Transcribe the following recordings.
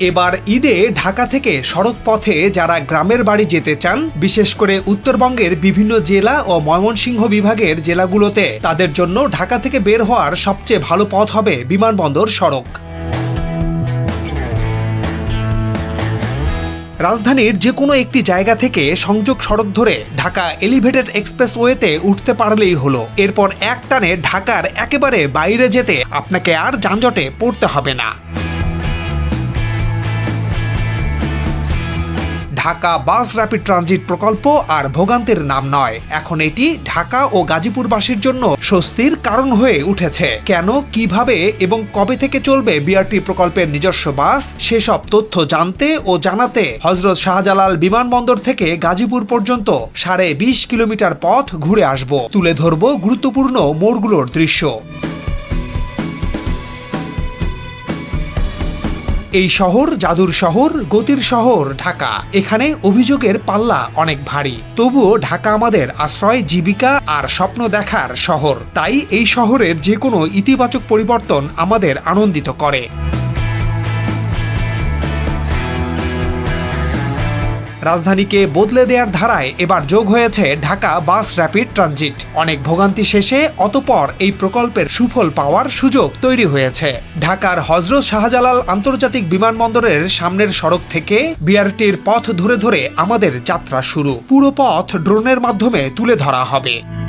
এবার ঈদে ঢাকা থেকে সড়ক পথে যারা গ্রামের বাড়ি যেতে চান, বিশেষ করে উত্তরবঙ্গের বিভিন্ন জেলা ও ময়মনসিংহ বিভাগের জেলাগুলোতে, তাদের জন্য ঢাকা থেকে বের হওয়ার সবচেয়ে ভালো পথ হবে বিমানবন্দর সড়ক। রাজধানীর যে কোনো একটি জায়গা থেকে সংযোগ সড়ক ধরে ঢাকা এলিভেটেড এক্সপ্রেসওয়েতে উঠতে পারলেই হলো। এরপর এক টানে ঢাকার একেবারে বাইরে যেতে আপনাকে আর যানজটে পড়তে হবে না। ঢাকা বাস র্যাপিড ট্রানজিট প্রকল্প আর ভোগান্তির নাম নয়। এখন এটি ঢাকা ও গাজীপুরবাসীর জন্য স্বস্তির কারণ হয়ে উঠেছে। কেন, কীভাবে এবং কবে থেকে চলবে বিআরটি প্রকল্পের নিজস্ব বাস, সেসব তথ্য জানতে ও জানাতে হজরত শাহজালাল বিমানবন্দর থেকে গাজীপুর পর্যন্ত সাড়ে বিশ কিলোমিটার পথ ঘুরে আসব। তুলে ধরব গুরুত্বপূর্ণ মোড়গুলোর দৃশ্য। এই শহর জাদুর শহর, গতির শহর, ঢাকা। এখানে অভিযোগের পাল্লা অনেক ভারী। তবুও ঢাকা আমাদের আশ্রয়, জীবিকা আর স্বপ্ন দেখার শহর। তাই এই শহরের যে কোনো ইতিবাচক পরিবর্তন আমাদের আনন্দিত করে। রাজধানীকে বদলে দেওয়ার ধারায় এবার যোগ হয়েছে ঢাকা বাস র্যাপিড ট্রানজিট। অনেক ভোগান্তি শেষে অতপর এই প্রকল্পের সুফল পাওয়ার সুযোগ তৈরি হয়েছে। ঢাকার হজরত শাহজালাল আন্তর্জাতিক বিমানবন্দরের সামনের সড়ক থেকে বিআরটির পথ ধরে ধরে আমাদের যাত্রা শুরু। পুরো পথ ড্রোনের মাধ্যমে তুলে ধরা হবে।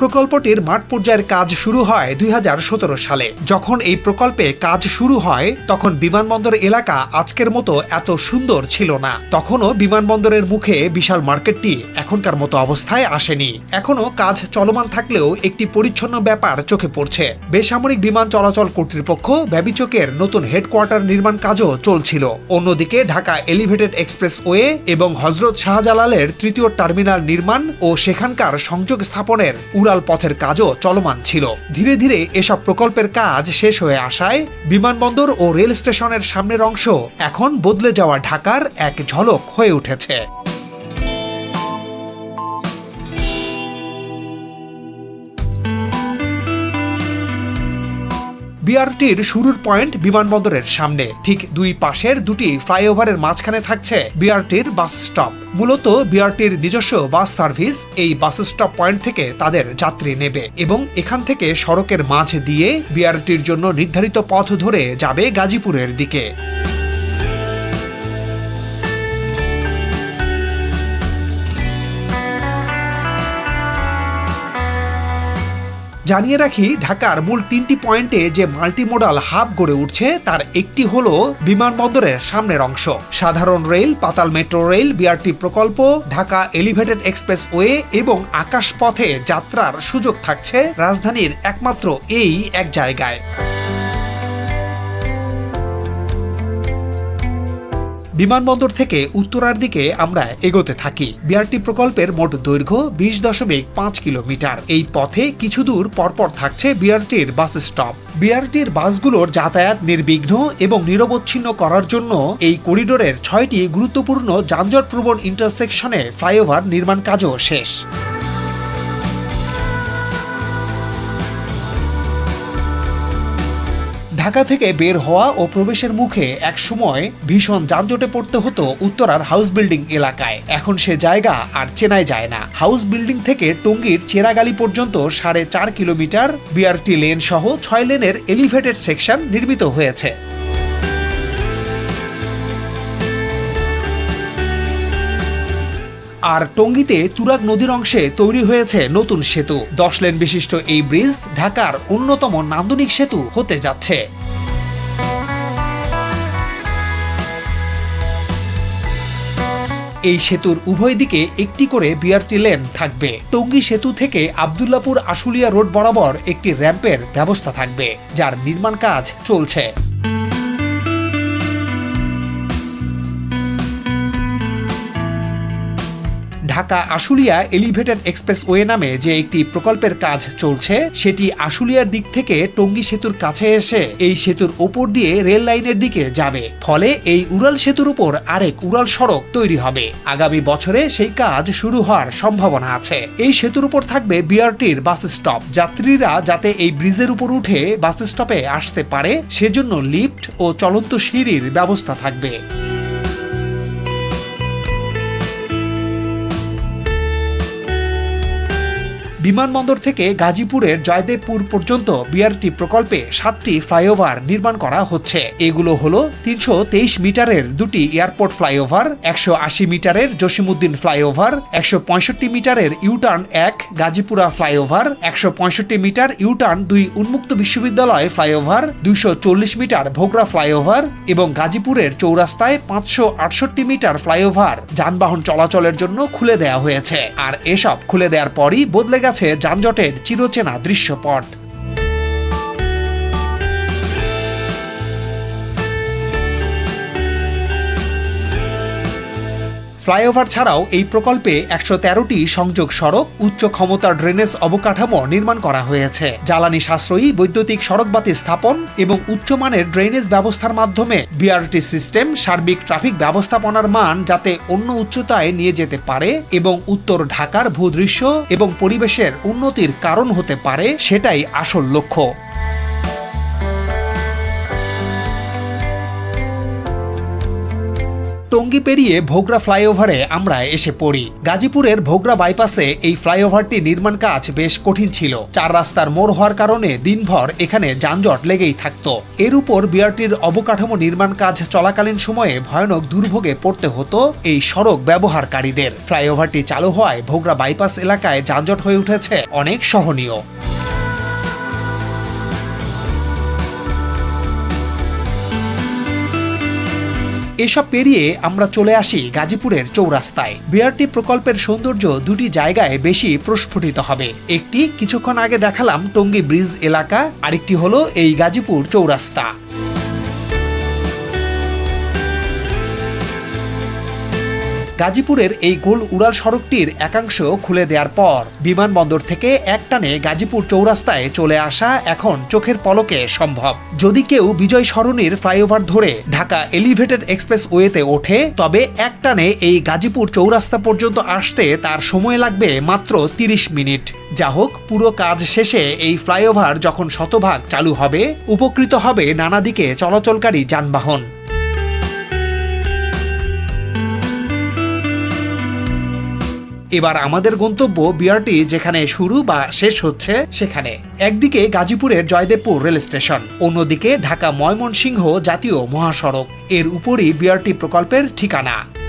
প্রকল্পটির মাঠ পর্যায়ের কাজ শুরু হয় দুই হাজার সতেরো সালে। যখন এই প্রকল্পে কাজ শুরু হয়, তখন বিমানবন্দর এলাকা আজকের মতো এত সুন্দর ছিল না। তখনও বিমানবন্দরের মুখে বিশাল মার্কেটটি এখনকার মতো অবস্থায় আসেনি। এখনও কাজ চলমান থাকলেও একটি পরিচ্ছন্ন ব্যাপার চোখে পড়ছে। বেসামরিক বিমান চলাচল কর্তৃপক্ষ ব্যবিচকের নতুন হেডকোয়ার্টার নির্মাণ কাজও চলছিল। অন্যদিকে ঢাকা এলিভেটেড এক্সপ্রেস ওয়ে এবং হজরত শাহজালালের তৃতীয় টার্মিনাল নির্মাণ ও সেখানকার সংযোগ স্থাপনের উড়াল পথের কাজও চলমান ছিল। ধীরে ধীরে এসব প্রকল্পের কাজ শেষ হয়ে আসায় বিমানবন্দর ও রেল স্টেশনের সামনের অংশ এখন বদলে যাওয়া ঢাকার এক ঝলক হয়ে উঠেছে। বিআরটির শুরুর পয়েন্ট বিমানবন্দরের সামনে। ঠিক দুই পাশের দুটি ফ্লাইওভারের মাঝখানে থাকছে বিআরটির বাস স্টপ। মূলত বিআরটির নিজস্ব বাস সার্ভিস এই বাস স্টপ পয়েন্ট থেকে তাদের যাত্রী নেবে এবং এখান থেকে সড়কের মাঝ দিয়ে বিআরটির জন্য নির্ধারিত পথ ধরে যাবে গাজীপুরের দিকে। জানিয়ে রাখি, ঢাকার মূল তিনটি পয়েন্টে যে মাল্টিমোডাল হাব গড়ে উঠছে, তার একটি হল বিমানবন্দরের সামনের অংশ। সাধারণ রেল, পাতাল মেট্রো রেল বিআরটি প্রকল্প, ঢাকা এলিভেটেড এক্সপ্রেস ওয়ে এবং আকাশপথে যাত্রার সুযোগ থাকছে রাজধানীর একমাত্র এই এক জায়গায়। বিমানবন্দর থেকে উত্তরার দিকে আমরা এগোতে থাকি। বিআরটি প্রকল্পের মোট দৈর্ঘ্য বিশ দশমিক পাঁচ কিলোমিটার। এই পথে কিছু দূর পরপর থাকছে বিআরটির বাস স্টপ। বিআরটির বাসগুলোর যাতায়াত নির্বিঘ্ন এবং নিরবচ্ছিন্ন করার জন্য এই করিডোরের ছয়টি গুরুত্বপূর্ণ যানজটপ্রবণ ইন্টারসেকশনে ফ্লাইওভার নির্মাণ কাজও শেষ। ঢাকা থেকে বের হওয়া ও প্রবেশের মুখে এক সময় ভীষণ যানজটে পড়তে হতো উত্তরার হাউস বিল্ডিং এলাকায়। এখন সে জায়গা আর চেনাই যায় না। হাউস বিল্ডিং থেকে টঙ্গীর চেরাগালি পর্যন্ত সাড়ে চার কিলোমিটার, বিআরটি লেন সহ ছয় লেনের এলিভেটেড সেকশন নির্মিত হয়েছে। আর টঙ্গীতে তুরাগ নদীর অংশে তৈরি হয়েছে নতুন সেতু। দশ লেন বিশিষ্ট এই ব্রিজ ঢাকার অন্যতম নান্দনিক সেতু হতে যাচ্ছে। এই সেতুর উভয় দিকে একটি করে বিআরটি লেন থাকবে। টঙ্গী সেতু থেকে আবদুল্লাপুর আশুলিয়া রোড বরাবর একটি র্যাম্পের ব্যবস্থা থাকবে, যার নির্মাণ কাজ চলছে। ঢাকা আশুলিয়া এলিভেটেড এক্সপ্রেসওয়ে নামে যে একটি প্রকল্পের কাজ চলছে, সেটি আশুলিয়ার দিক থেকে টঙ্গী সেতুর কাছে এসে এই সেতুর ওপর দিয়ে রেল লাইনের দিকে যাবে। ফলে এই উড়াল সেতুর উপর আরেক উড়াল সড়ক তৈরি হবে। আগামী বছরে সেই কাজ শুরু হওয়ার সম্ভাবনা আছে। এই সেতুর উপর থাকবে বিআরটির বাস স্টপ। যাত্রীরা যাতে এই ব্রিজের উপর উঠে বাস স্টপে আসতে পারে, সেজন্য লিফট ও চলন্ত সিঁড়ির ব্যবস্থা থাকবে। বিমানবন্দর থেকে গাজীপুরের জয়দেবপুর পর্যন্ত বিআরটি প্রকল্পে সাতটি ফ্লাইওভার নির্মাণ করা হচ্ছে। এগুলো হলো তিনশো তেইশ মিটারের দুটি এয়ারপোর্ট ফ্লাইওভার, একশো আশি মিটারের জসিমুদ্দিন ফ্লাইওভার, একশো পঁয়ষট্টি মিটারের ইউটার্ন এক গাজীপুরা ফ্লাইওভার, একশো পঁয়ষট্টি মিটার ইউটার্ন দুই উন্মুক্ত বিশ্ববিদ্যালয় ফ্লাইওভার, দুইশো চল্লিশ মিটার ভোগরা ফ্লাইওভার এবং গাজীপুরের চৌরাস্তায় পাঁচশো আটষট্টি মিটার ফ্লাইওভার যানবাহন চলাচলের জন্য খুলে দেওয়া হয়েছে। আর এসব খুলে দেওয়ার পরই বদলে গেছে যানজটের চিরচেনা দৃশ্যপট। ফ্লাইওভার ছাড়াও এই প্রকল্পে একশো তেরোটি সংযোগ সড়ক, উচ্চ ক্ষমতার ড্রেনেজ অবকাঠামো নির্মাণ করা হয়েছে। জ্বালানি সাশ্রয়ী, বৈদ্যুতিক সড়কবাতি স্থাপন এবং উচ্চমানের ড্রেনেজ ব্যবস্থার মাধ্যমে বিআরটি সিস্টেম সার্বিক ট্রাফিক ব্যবস্থাপনার মান যাতে অন্য উচ্চতায় নিয়ে যেতে পারে এবং উত্তর ঢাকার ভূদৃশ্য এবং পরিবেশের উন্নতির কারণ হতে পারে, সেটাই আসল লক্ষ্য। টঙ্গী পেরিয়ে ভোগরা ফ্লাইওভারে আমরা এসে পড়ি। গাজীপুরের ভোগরা বাইপাসে এই ফ্লাইওভারটি নির্মাণ কাজ বেশ কঠিন ছিল। চার রাস্তার মোড় হওয়ার কারণে দিনভর এখানে যানজট লেগেই থাকত। এর উপর বিআরটির অবকাঠামো নির্মাণ কাজ চলাকালীন সময়ে ভয়ানক দুর্ভোগে পড়তে হতো এই সড়ক ব্যবহারকারীদের। ফ্লাইওভারটি চালু হওয়ায় ভোগরা বাইপাস এলাকায় যানজট হয়ে উঠেছে অনেক সহনীয়। এসব পেরিয়ে আমরা চলে আসি গাজীপুরের চৌরাস্তায়। বিআরটি প্রকল্পের সৌন্দর্য দুটি জায়গায় বেশি প্রস্ফুটিত হবে। একটি কিছুক্ষণ আগে দেখালাম টঙ্গী ব্রিজ এলাকা, আরেকটি হলো এই গাজীপুর চৌরাস্তা। গাজীপুরের এই গোল উড়াল সড়কটির একাংশ খুলে দেওয়ার পর বিমানবন্দর থেকে একটানে গাজীপুর চৌরাস্তায় চলে আসা এখন চোখের পলকে সম্ভব। যদি কেউ বিজয় সরণির ফ্লাইওভার ধরে ঢাকা এলিভেটেড এক্সপ্রেস ওয়েতে ওঠে, তবে একটানে এই গাজীপুর চৌরাস্তা পর্যন্ত আসতে তার সময় লাগবে মাত্র তিরিশ মিনিট। যা হোক, পুরো কাজ শেষে এই ফ্লাইওভার যখন শতভাগ চালু হবে, উপকৃত হবে নানা দিকে চলাচলকারী যানবাহন। এবার আমাদের গন্তব্য বিআরটি যেখানে শুরু বা শেষ হচ্ছে সেখানে। একদিকে গাজীপুরের জয়দেবপুর রেল স্টেশন, অন্যদিকে ঢাকা ময়মনসিংহ জাতীয় মহাসড়ক। এর উপরই বিআরটি প্রকল্পের ঠিকানা।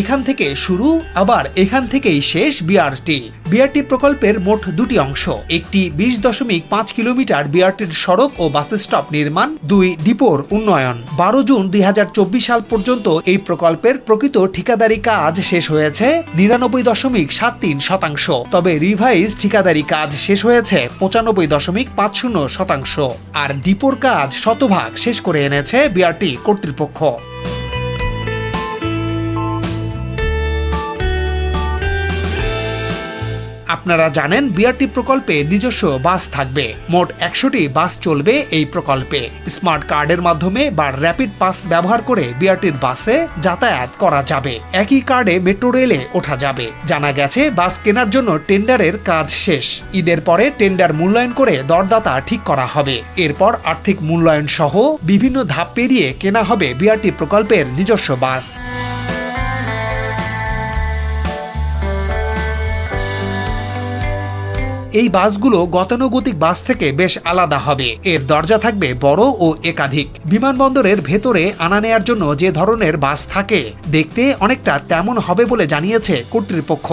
এখান থেকে শুরু, আবার এখান থেকেই শেষ বিআরটি। বিআরটি প্রকল্পের মোট দুটি অংশ, একটি বিশ দশমিক পাঁচ কিলোমিটার বিআরটির সড়ক ও বাস স্টপ নির্মাণ, দুই ডিপোর উন্নয়ন। বারো জুন দুই হাজার চব্বিশ সাল পর্যন্ত এই প্রকল্পের প্রকৃত ঠিকাদারি কাজ শেষ হয়েছে, নিরানব্বই দশমিক সাত তিন শতাংশ। তবে রিভাইজ ঠিকাদারি কাজ শেষ হয়েছে, পঁচানব্বই দশমিক পাঁচ শূন্য শতাংশ। আর ডিপোর কাজ শতভাগ শেষ করে এনেছে বিআরটি কর্তৃপক্ষ। আপনারা জানেন বিআরটি প্রকল্পে নিজস্ব বাস থাকবে। মোট একশোটি বাস চলবে এই প্রকল্পে। স্মার্ট কার্ডের মাধ্যমে বা র্যাপিড পাস ব্যবহার করে বিআরটির বাসে যাতায়াত করা যাবে। একই কার্ডে মেট্রো রেলে ওঠা যাবে। জানা গেছে, বাস কেনার জন্য টেন্ডারের কাজ শেষ। ঈদের পরে টেন্ডার মূল্যায়ন করে দরদাতা ঠিক করা হবে। এরপর আর্থিক মূল্যায়ন সহ বিভিন্ন ধাপ পেরিয়ে কেনা হবে বিআরটি প্রকল্পের নিজস্ব বাস। এই বাসগুলো গতানুগতিক বাস থেকে বেশ আলাদা হবে। এর দরজা থাকবে বড় ও একাধিক। বিমানবন্দরের ভেতরে আনা নেয়ার জন্য যে ধরনের বাস থাকে, দেখতে অনেকটা তেমন হবে বলে জানিয়েছে কর্তৃপক্ষ।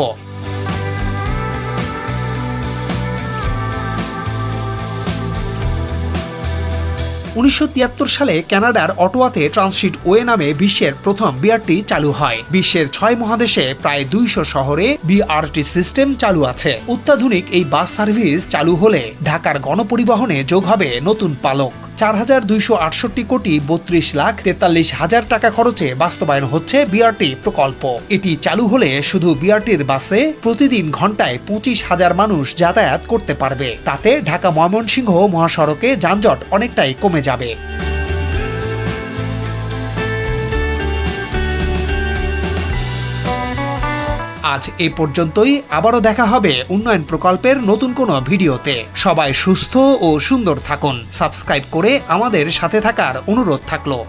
উনিশশো তিয়াত্তর সালে কানাডার অটোয়াতে ট্রান্সিট ওয়ে নামে বিশ্বের প্রথম বিআরটি চালু হয়। বিশ্বের ছয় মহাদেশে প্রায় দুইশো শহরে বিআরটি সিস্টেম চালু আছে। অত্যাধুনিক এই বাস সার্ভিস চালু হলে ঢাকার গণপরিবহনে যোগ হবে নতুন পালক। চার হাজার দুইশো আটষট্টি কোটি বত্রিশ লাখ তেতাল্লিশ হাজার টাকা খরচে বাস্তবায়ন হচ্ছে বিআরটি প্রকল্প। এটি চালু হলে শুধু বিআরটির বাসে প্রতিদিন ঘন্টায় পঁচিশ হাজার মানুষ যাতায়াত করতে পারবে। তাতে ঢাকা ময়মনসিংহ মহাসড়কে যানজট অনেকটাই কমে যাবে। আজ এ পর্যন্তই। আবারও দেখা হবে উন্নয়ন প্রকল্পের নতুন কোনো ভিডিওতে। সবাই সুস্থ ও সুন্দর থাকুন। সাবস্ক্রাইব করে আমাদের সাথে থাকার অনুরোধ থাকল।